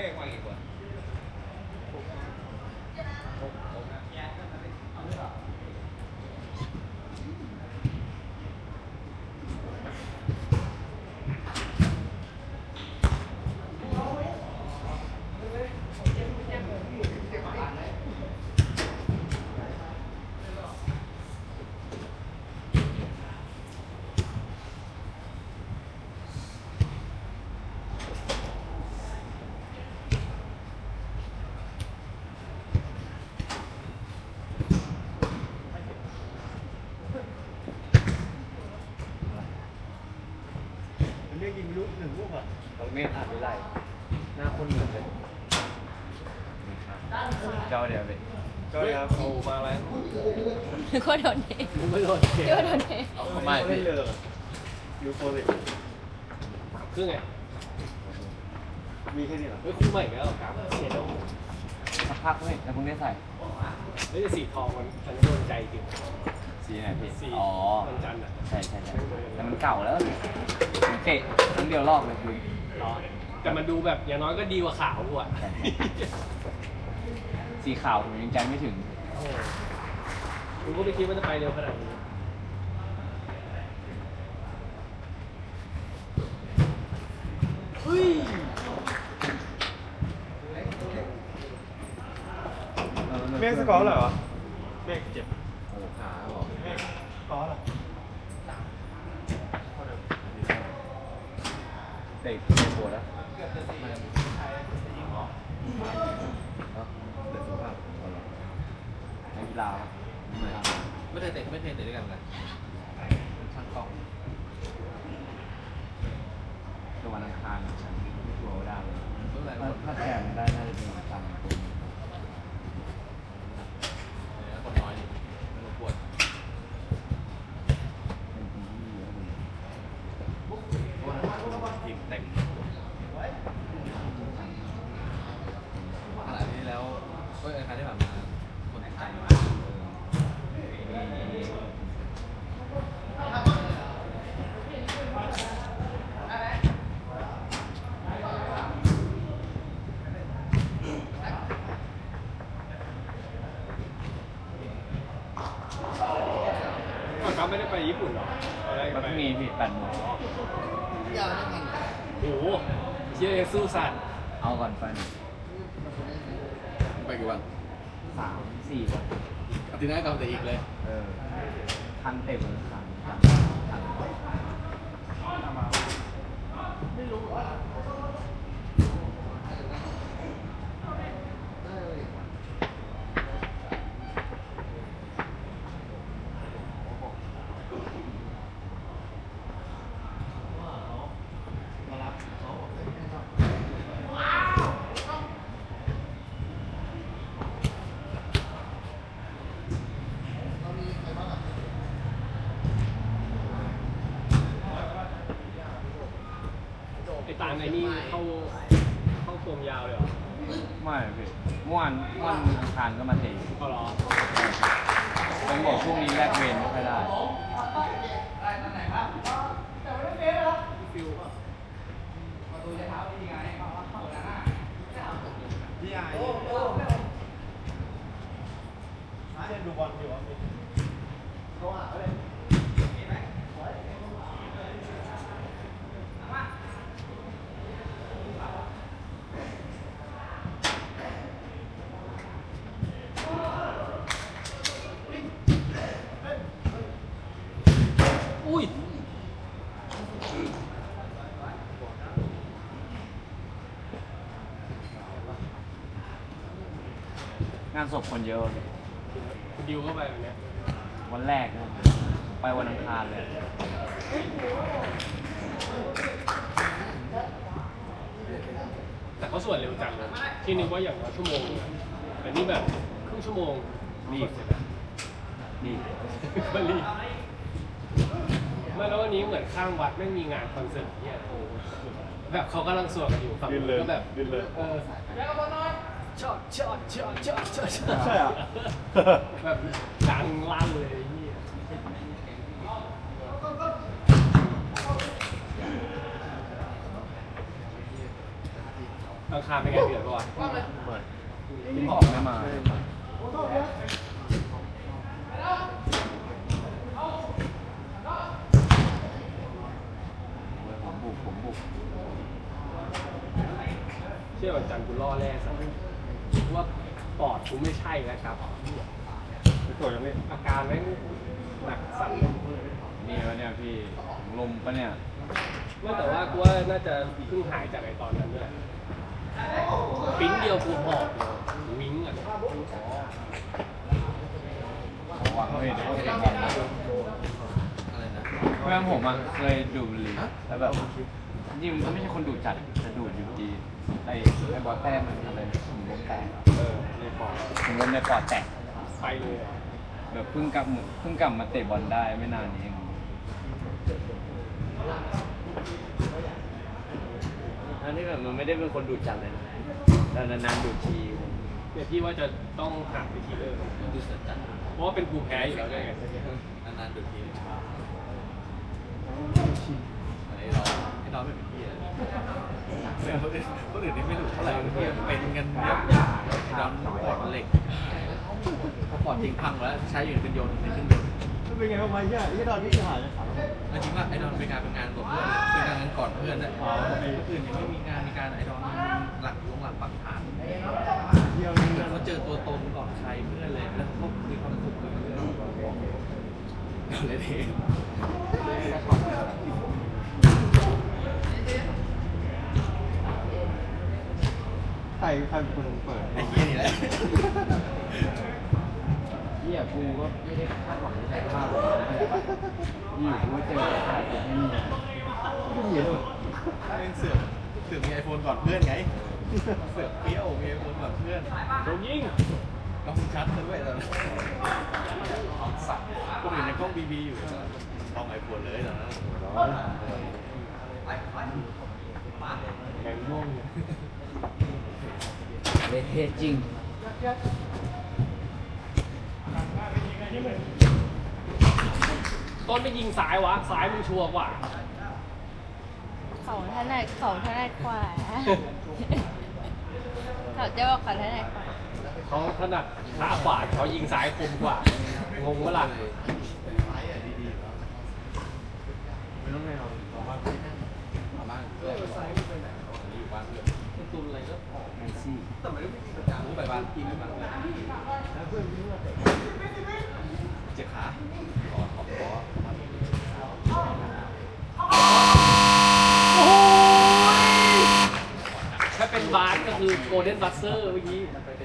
เลขมากี่คนหกหกนะ มันเรียกยิงลูกหนึ่งลูก อะตรงนี้อ่านไม่ไรหน้าคนเหมือนเลยเจ้าเดียวไปก็ครับโอ้มาแล้วนึกว่าโดนเทไม่โดนนึกว่าโดนเทไม่ไม่เลยยูโฟสิครึ่งไงมีแค่นี้เหรอเฮ้ยคู่ใหม่อีกแล้วเสียดายสักพักเว้ยแล้วพรุ่งนี้ใส่เฮ้ยสีทองมันฉันโดนใจจริงสีไหนพี่สีอ๋อมันจันทร์อะใช่ใช่ใช่แต่มันเก่าแล้วเตะครั้งเดียวรอบเลยคือ ร้อนแต่มันดูแบบอย่างน้อยก็ดีกว่าขาวกูอะสีขาวผมยังใจไม่ถึง โอ้กูก็ไม่คิดว่าจะไปเร็วขนาดนี้เมฆสกอร์เหรอเมฆเจ็บโอ้ขาหรอเมฆสกอร์เหรอ เตะเตะปวดแล้วเด็กสุภาพนักกีฬาไม่เคยเตะไม่เคยเตะด้วยกันเลยช่างกล้องตัวันอังคารฉันไม่กลัวได้เลยถ้าแข่งได้น่าจะเป็น คนน้อยดิไม่รู้ปวด เป็นทีมที่เยอะเลย เพราะว่าทีมเต็มขนาดนี้แล้วเอ้ยครั้งที่ผ่านมาคนไทยมาเออ อ้าวก๊อฟไม่ได้ไปญี่ปุ่นเหรออะไรมันไปก็มีพี่แปดโมงโอ้โหเชี่ยสู้สัตว์เอาก่อนไปไปกี่วันสามสี่วันอาทิตย์หน้ากลับแต่อีกเลย เออทันเต็มเลยทันทันทันไอ้ตาล ไอ้นี่เข้าเข้าโคมยาวเลยเหรอไม่พี่เมื่อวานเมื่อวานอังคารก็มาเตะก็รอต้องบอกช่วงนี้แลกเวรไม่ค่อยได้ พี่ไอ้เช่นดูบอลอยู่อะเขาหาเลย อุ้ยงานศพคนเยอะเลยคุณดิวเข้าไปแบบเนี้ยวันแรกนะไปวันอังคารเลยแต่เขาสวดเร็วจังเลยที่นึกว่าอย่างน้อยชั่วโมงนึงอะแต่นี่แบบครึ่งชั่วโมงรีบเสร็จแล้วนี่ ก็รีบ ไม่แล้ววันนี้เหมือนข้างวัดไม่งมีงานคอนเสิร์ตเนี่ยแบบเขากำลังสวดกันอยู่ฝั่งดินเลยก็แบบดินเลย เออชอดชอดชอดชอดชอดชอดใช่เหรอ แบบดังลั่นเลยไอ้เหียอังคารเป็นไงเดือดปะวะกินของไม่มา ผมบุ กผมบุกเชื่อวันจันทร์กูล่อแร่ซะว่าปอดกูไม่ใช่แล้วครับไปตรวจยังไม่อาการแม่งหนักสั่นนี่วะเนี่ยพี่ลมปะเนี่ยไม่แต่ว่ากูว่าน่าจะเพิ่งหายจากไอ้ตอนนั้นด้วยปิ้งเดียวกูหอบเลยวิ้งอะหวังเลยเดี๋ยวก็เป็นบอลนะอะไรนะเพื่อนผมอะเคยดูดบุหรี่แล้วแบบ จริงๆมันไม่ใช่คนดูดจัดแต่ดูดอยู่ดีไอ้ไอ้บอลแต้มมันอะไรถุงลมแตกเออในปอดถุงลมในปอดแตกไปเลยอะแบบเพิ่งกลับเพิ่งกลับมาเตะบอลได้ไม่นานนี้เองอันนี้แบบมันไม่ได้เป็นคนดูดจัดเลยนะแต่นานๆดูดทีเนี่ยพี่ว่าจะต้องหาวิธีเลิกดูเสร็จจัดเพราะว่าเป็นภูมิแพ้อยู่แล้วด้วยไงนานๆดูทีไอ้เรา ไอ้เราไม่เป็นพี่อะเรื่อคนอื่นคนอื่นนี่ไม่รู้เท่าไหร่พี่เป็นกันแบบไอ้ดอนปอดเหล็กพอปอดจริงพังแล้วใช้อยู่เป็นยนในเครื่องยนต์มันเป็นไงทำไมเนี่ยที่ตอนที่หายเลยครับจริงว่าไอ้ดอนเป็นงานเป็นงานกับเพื่อนเป็นงานก่อนเพื่อนนะไอ้ตื่นยังไม่มีงานมีการไอ้ดอนหลักลงหลักปักฐานเดียวเขาเจอตัวตนก่อนใครเพื่อนเลยแล้วเขามีความสุขกับเพื่อนเลยที ใครใครเป็นคนเปิดไอ้เหี้ยนี่แหละเฮียกูก็ไม่ได้คาดหวังจะได้ภาพเลยอยู่กูก็เจอถ่ายไม่มีไม่เห็นเรื่องเสือกเสือกมีไอโฟนก่อนเพื่อนไง เสือกเปรี้ยวมีไอโฟนก่อนเพื่อนโดนยิงกล้องชัดซะด้วยตอนนั้นสัตว์ก็อยู่ในกล้องบีบีอยู่กล้องไอโฟนเลยตอนนั้นแข่งม่วง เนี่ยเละเทะจริงต้นไม่ยิงซ้ายวะซ้ายมึงชัวร์กว่า เขาถนัดเขาถนัดขวาเขาจะบอกเขาถนัดขวาเขาถนัดขาขวาเขายิงซ้ายคมกว่างงเมื่อไหร่ไม่ต้องให้เราเราบ้านเราบ้าน ซี่ไปบ้านกินไปบ้านเจ็บขาขอขอขอถ้าเป็นบาสก็คือโกลเด้นบัสเซอร์เมื่อกี้